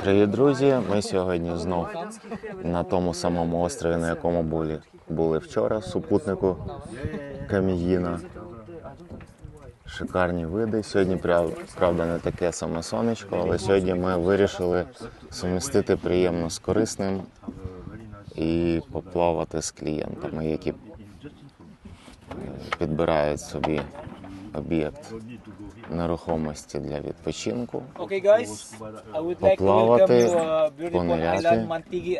Привіт, друзі! Ми сьогодні знов на тому самому острові, на якому були, були вчора, супутнику Камігіна. Шикарні види. Сьогодні, правда, не таке саме сонечко, але сьогодні ми вирішили сумістити приємно з корисним і поплавати з клієнтами, які е, підбирають собі об'єкт нерухомості для відпочинку. Поплавати, you uh, пониряти. island, Mantigi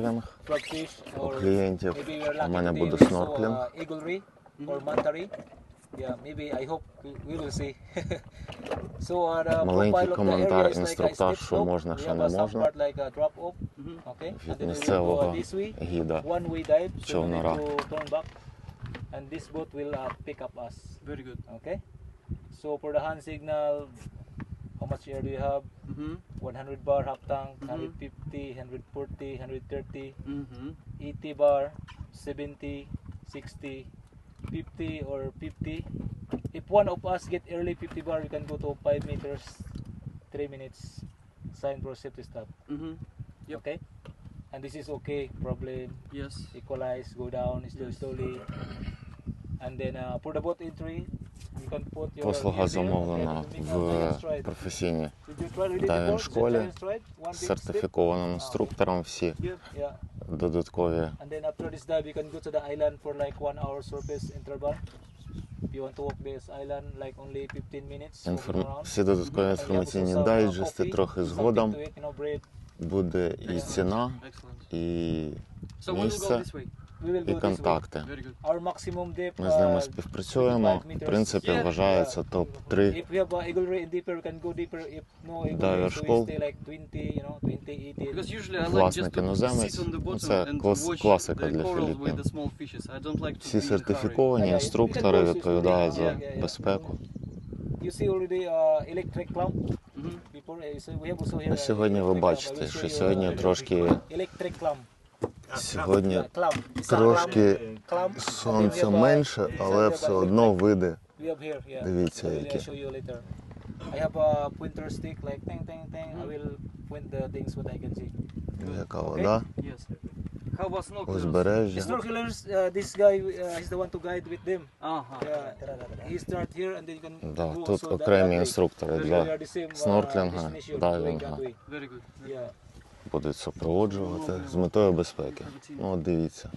дайвінг у клієнтів. У lucky мене буде снорклінг. uh, uh, Маленький коментар, інструктаж, що можна, що не можна. Від місцевого uh, гіда. Back, and this boat will uh, pick up us. Very good. Okay. So for the hand signal, how much air do you have? Mm-hmm. 100 bar half tank, Mhm. 150, 140, 130, Mm-hmm. 80 bar, 70, 60, 50 or 50. If one of us get early 50 bar, we can go to 5 meters, 3 minutes, sign for safety stop. Mm-hmm. Yep. Okay. And this is okay. Problem Yes. equalize, go down still Yes. slowly. And then uh, for the boat entry, Послуга замовлена в професійній Did you try really дайвінг before? школі The giant stride? One з big сертифікованим інструктором. Всі додаткові And then after this dive, you can go to the island for like one hour surface interval. If you want to walk this island, like only 15 minutes. walking інформ... всі додаткові інформаційні uh, дайджести. Трохи згодом буде і ціна, і місце, і контакти. Ми з ними uh, співпрацюємо. В принципі, вважається топ 3 If we have uh, eagle ray and deeper, we can go deeper. If no eagle Diver ray, so we school. stay like 20, you know, 20, 18. Because usually I like Власник іноземець. on the Ну, bottom це and клас- класика для Філіппін. Всі сертифіковані інструктори відповідають за безпеку. Uh, Mhm. uh. Ну, uh, сьогодні ви бачите, що сьогодні uh, трошки. Сьогодні трошки uh, менше, але все одно види. Дивіться, uh, які. Яка вода, узбережжя. Snorkelers, uh, this guy, uh, he's the one to guide with them. Ага. Yeah, he start here and then you can Да, go тут that- окремі that інструктори для uh, снорклінга, дайвінга. Very good. Yeah. Будуть супроводжувати з метою безпеки. Ну, от дивіться.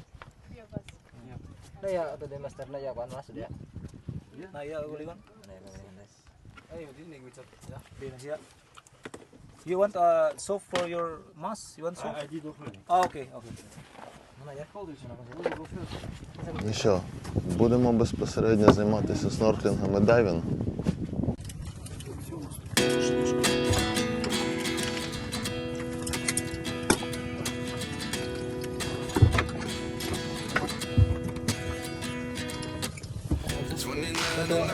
Naya, ito din master naya kuan mas dia. Nah, yeah, uli kan? Naya nice. Ay, hindi ni witch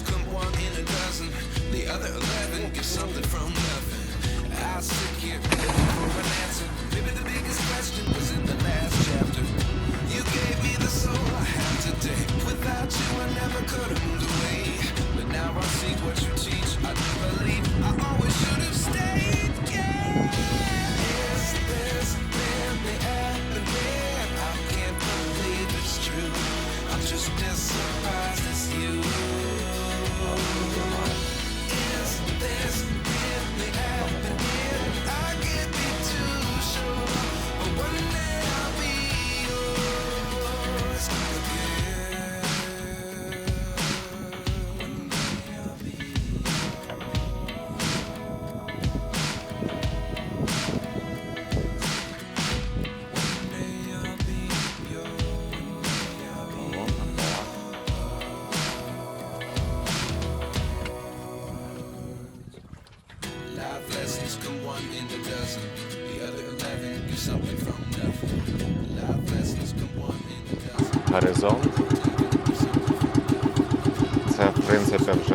come one in a dozen. The other eleven get something from nothing. I sit here waiting for an answer.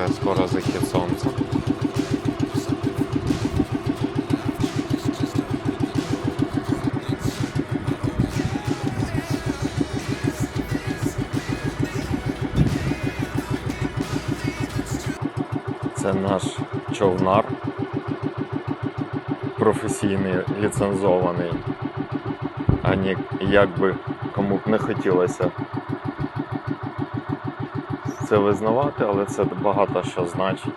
Вже скоро захід сонця. Це наш човнар, професійний, ліцензований. А ні, як би кому б не хотілося це визнавати, але це багато що значить.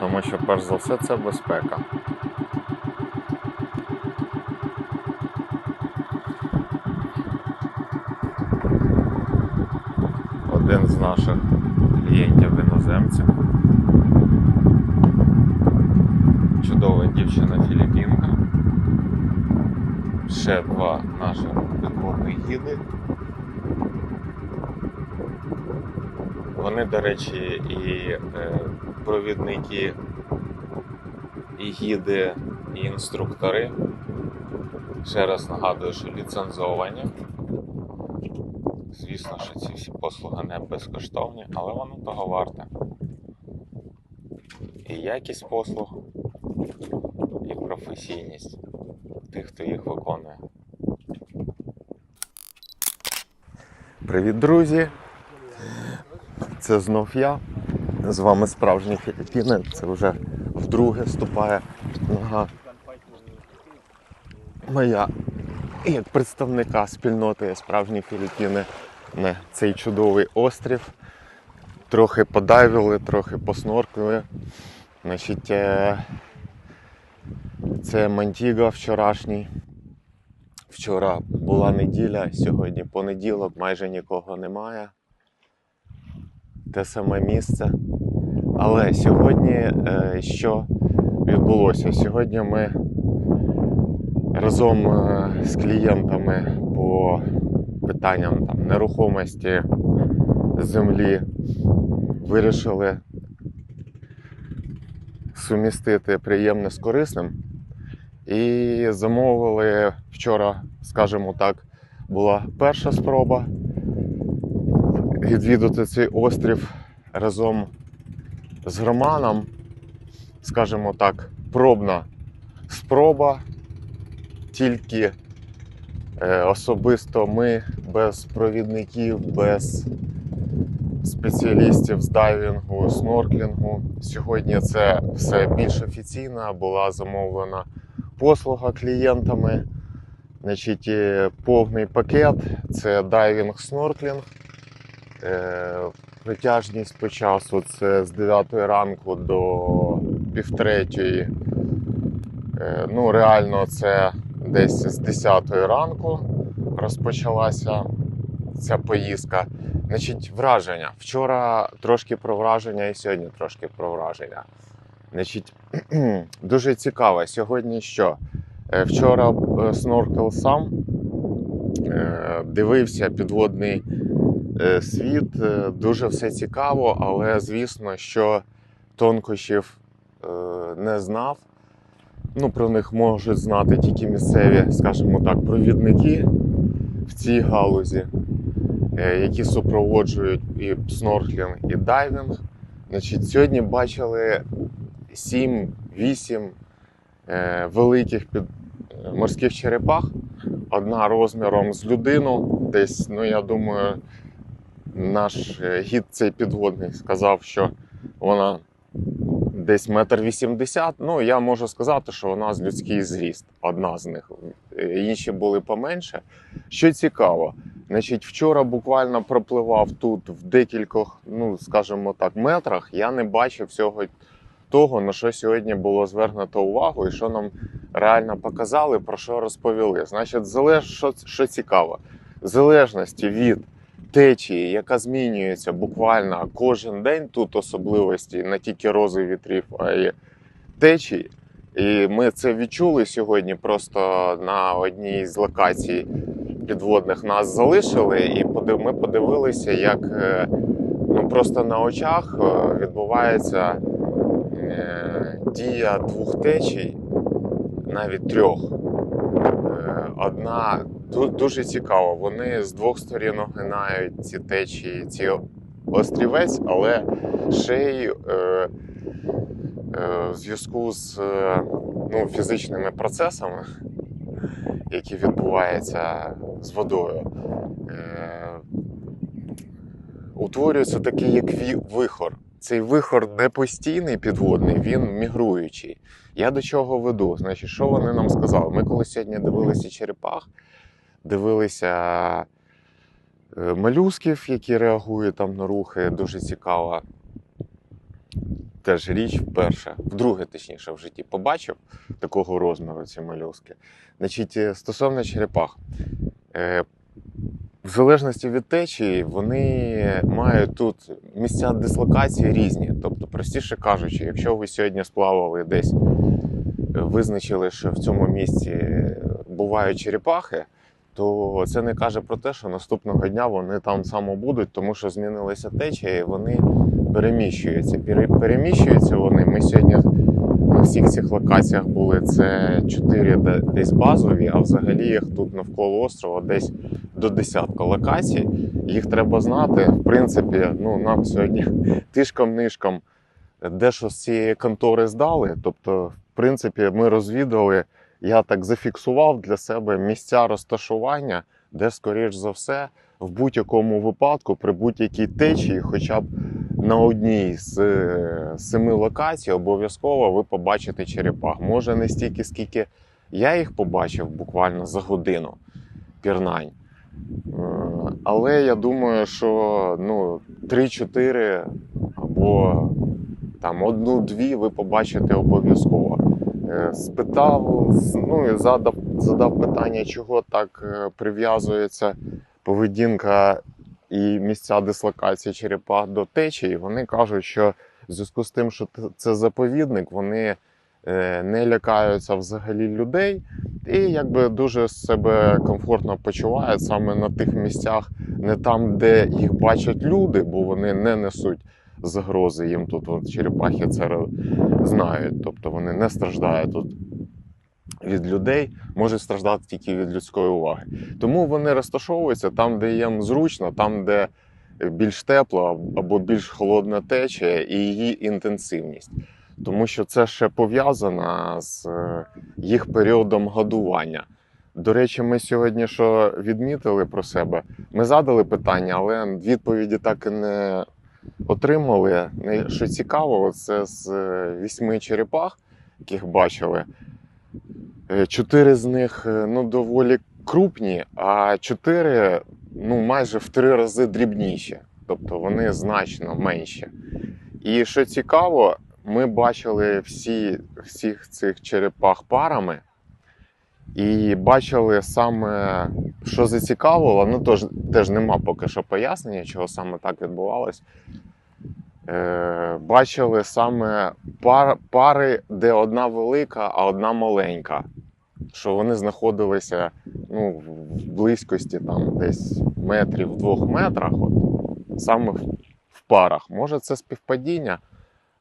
Тому що перш за все це безпека. Один з наших клієнтів іноземців. Чудова дівчина Філіппінка. Ще два наших підводних гіди. Вони, до речі, і е, провідники, і гіди, і інструктори. Ще раз нагадую, що ліцензовані. Звісно, що ці всі послуги не безкоштовні, але воно того варте. І якість послуг, і професійність тих, хто їх виконує. Привіт, друзі! Це знов я. З вами справжні Філіппіни. Це вже вдруге ступає нога моя як представника спільноти справжні Філіппіни на цей чудовий острів. Трохи подайвили, трохи посноркли. Значить, е, це Мантіга вчорашній. Вчора була неділя, сьогодні понеділок, майже нікого немає. Те саме місце. Але сьогодні е, що відбулося? Сьогодні ми разом е, з клієнтами по питанням там, нерухомості землі вирішили сумістити приємне з корисним. І замовили вчора, скажімо так, була перша спроба. Відвідати цей острів разом з Романом, скажімо так, пробна спроба. Тільки е, особисто ми без провідників, без спеціалістів з дайвінгу, снорклінгу. Сьогодні це все більш офіційно, була замовлена послуга клієнтами. Значить, е, повний пакет це дайвінг, снорклінг. Е, Притяжність по часу це з 9 ранку до півтретьої. Е, Ну, реально, це десь з 10 ранку розпочалася ця поїздка. Значить, враження. Вчора трошки про враження, і сьогодні трошки про враження. Значить, дуже цікаво. Сьогодні що? Е, Вчора е, сноркел сам, е, дивився підводний е, світ. е, Дуже все цікаво, але звісно, що тонкощів е, не знав. Ну, про них можуть знати тільки місцеві, скажімо так, провідники в цій галузі, е, які супроводжують і снорклінг, і дайвінг. Значить, сьогодні бачили 7-8 е, великих під, е, морських черепах. Одна розміром з людину. Десь, ну я думаю, наш е, гід цей підводний сказав, що вона десь метр вісімдесят. Ну, я можу сказати, що вона з людський зріст, одна з них. Е, Інші були поменше. Що цікаво, значить, вчора буквально пропливав тут в декількох, ну скажімо так, метрах. Я не бачив всього того, на що сьогодні було звернуто увагу, і що нам реально показали, про що розповіли. Значить, залеж, що, що цікаво, залежності від течії, яка змінюється буквально кожен день, тут особливості не тільки рози вітрів, а й течії. І ми це відчули сьогодні. Просто на одній з локацій підводних нас залишили, і ми подивилися, як е, ну, просто на очах е, відбувається е, дія двох течій, навіть трьох. Одна дуже цікаво. Вони з двох сторін огинають ці течії, ці острівець, але ще й е, е, в зв'язку з е, ну, фізичними процесами, які відбуваються з водою, е, утворюється такий як вихор. Цей вихор не постійний підводний, він мігруючий. Я до чого веду? Значить, що вони нам сказали? Ми коли сьогодні дивилися черепах, дивилися е, молюсків, які реагують там на рухи, дуже цікава. Теж річ вперше, вдруге, точніше, в житті побачив такого розміру ці молюски. Значить, е, стосовно черепах, е, в залежності від течії, вони мають тут місця дислокації різні. Тобто, простіше кажучи, якщо ви сьогодні сплавали десь, визначили, що в цьому місці бувають черепахи, то це не каже про те, що наступного дня вони там само будуть, тому що змінилася течія, і вони переміщуються. Пере- Переміщуються вони. Ми сьогодні на всіх цих локаціях були це 4 де- десь базові, а взагалі їх тут навколо острова десь до десятка локацій. Їх треба знати. В принципі, ну нам сьогодні тишком-нишком дещо з цієї контори здали. Тобто, в принципі, ми розвідали. Я так зафіксував для себе місця розташування, де, скоріш за все, в будь-якому випадку, при будь-якій течії, хоча б на одній з е, семи локацій, обов'язково ви побачите черепах. Може не стільки, скільки я їх побачив буквально за годину пірнань. Е, Але я думаю, що ну, 3-4 або там одну-дві ви побачите обов'язково. Е, Спитав, ну і задав, задав питання, чого так е, прив'язується поведінка і місця дислокації черепах до течії. Вони кажуть, що в зв'язку з тим, що це заповідник, вони е, не лякаються взагалі людей і якби дуже себе комфортно почувають саме на тих місцях, не там, де їх бачать люди, бо вони не несуть загрози їм тут. От черепахи це знають, тобто вони не страждають тут від людей, можуть страждати тільки від людської уваги. Тому вони розташовуються там, де їм зручно, там, де більш тепла або більш холодна течія і її інтенсивність. Тому що це ще пов'язано з е, їх періодом годування. До речі, ми сьогодні що відмітили про себе. Ми задали питання, але відповіді так і не отримали. Що цікаво, це з е, вісьми черепах, яких бачили. е, Чотири з них е, ну, доволі крупні, а чотири ну, майже в три рази дрібніші. Тобто вони значно менші. І що цікаво, ми бачили всі, всіх цих черепах парами. І бачили саме, що зацікавило, ну тож теж нема поки що пояснення, чого саме так відбувалось. Е, бачили саме пар, пари, де одна велика, а одна маленька. Що вони знаходилися ну, в близькості там, десь метрів двох метрах, от, саме в, в парах. Може, це співпадіння,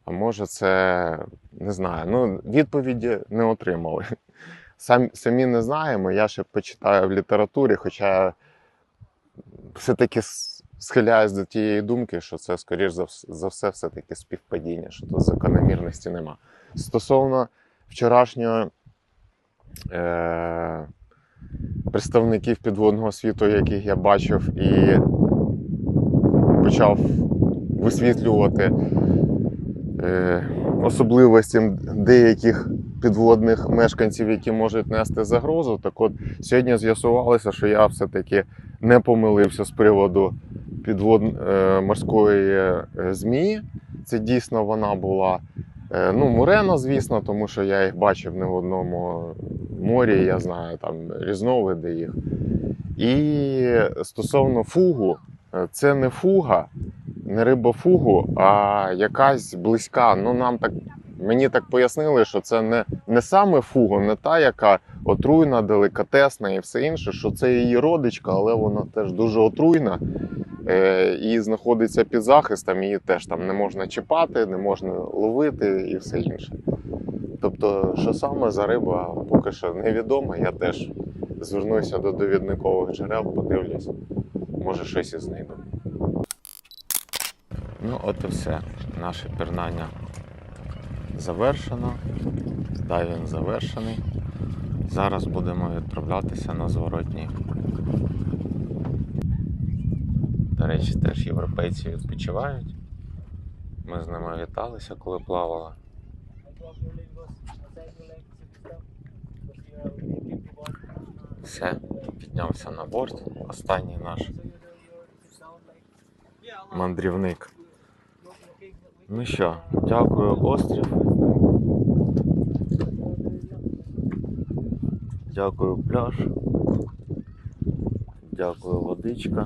а може, це не знаю. Ну, відповіді не отримали. Сам, самі не знаємо. Я ще почитаю в літературі, хоча все-таки схиляюсь до тієї думки, що це, скоріш за, за все, все-таки співпадіння, що тут закономірності нема. Стосовно вчорашнього е- представників підводного світу, яких я бачив, і почав висвітлювати е- особливості деяких підводних мешканців, які можуть нести загрозу. Так от сьогодні з'ясувалося, що я все-таки не помилився з приводу підвод... е, морської е, змії. Це дійсно вона була. Е, Ну, Мурена, звісно, тому що я їх бачив не в одному морі, я знаю там різновиди їх. І стосовно фугу, це не фуга, не риба фугу, а якась близька. Ну, нам так, мені так пояснили, що це не, не саме фугу, не та, яка отруйна, делікатесна і все інше, що це її родичка, але вона теж дуже отруйна е, і знаходиться під захистом, її теж там не можна чіпати, не можна ловити і все інше. Тобто, що саме за риба, поки що невідомо. Я теж звернуся до довідникових джерел, подивлюсь, може щось і знайду. Ну, от і все. Наше пірнання завершено. Дайвінг завершений. Зараз будемо відправлятися на зворотній. До речі, теж європейці відпочивають. Ми з ними віталися, коли плавали. Все, піднявся на борт. Останній наш мандрівник. Ну що, дякую, острів. Дякую, пляж. Дякую, водичка.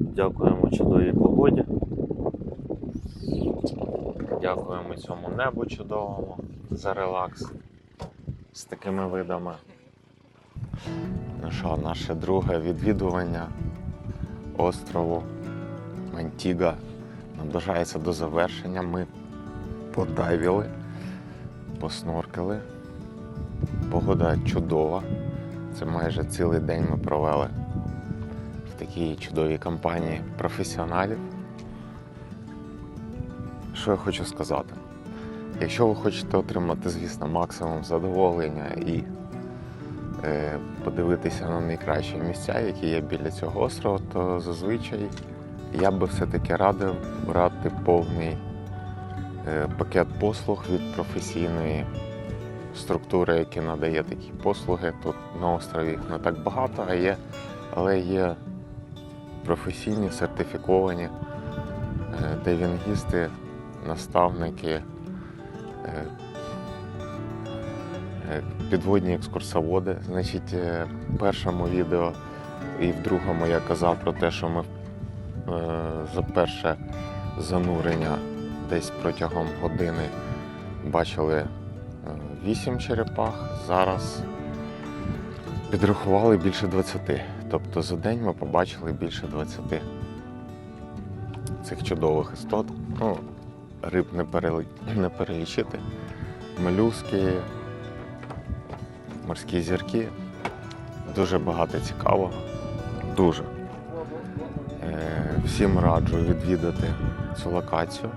Дякуємо чудовій погоді. Дякуємо цьому небу чудовому за релакс з такими видами. Ну що, наше друге відвідування острову Мантіга наближається до завершення. Ми подайвіли, посноркали. Погода чудова. Це майже цілий день ми провели в такій чудовій компанії професіоналів. Що я хочу сказати? Якщо ви хочете отримати, звісно, максимум задоволення і е, подивитися на найкращі місця, які є біля цього острова, то зазвичай я би все-таки радив брати повний е, пакет послуг від професійної структури, які надає такі послуги. Тут на острові їх не так багато, а є, але є професійні, сертифіковані е, дайвінгісти, наставники, е, підводні екскурсоводи. Значить, в першому відео і в другому я казав про те, що ми за перше занурення десь протягом години бачили е, вісім черепах. Зараз підрахували більше 20. Тобто за день ми побачили більше 20 цих чудових істот. Ну, риб не, перели... не перелічити. Молюски, морські зірки. Дуже багато цікавого. Дуже. Всім раджу відвідати цю локацію,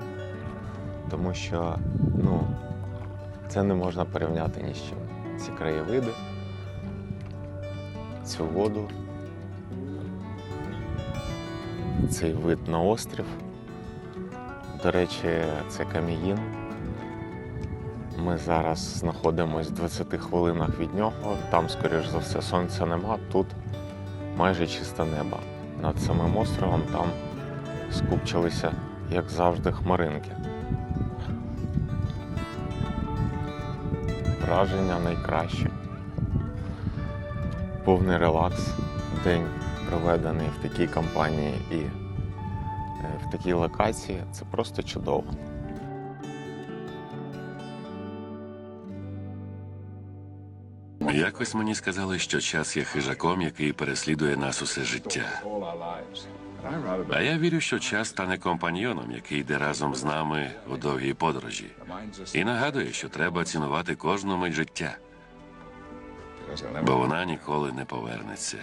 тому що ну, це не можна порівняти ні з чим. Ці краєвиди, цю воду, цей вид на острів. До речі, це Каміїн. Ми зараз знаходимося в 20 хвилинах від нього. Там, скоріш за все, сонця нема. Тут майже чисте небо. Над самим островом там скупчилися, як завжди, хмаринки. Враження найкраще. Повний релакс. День проведений в такій компанії і е, в такій локації. Це просто чудово. Якось мені сказали, що час є хижаком, який переслідує нас усе життя. А я вірю, що час стане компаньйоном, який йде разом з нами у довгій подорожі, і нагадує, що треба цінувати кожну мить життя, бо вона ніколи не повернеться.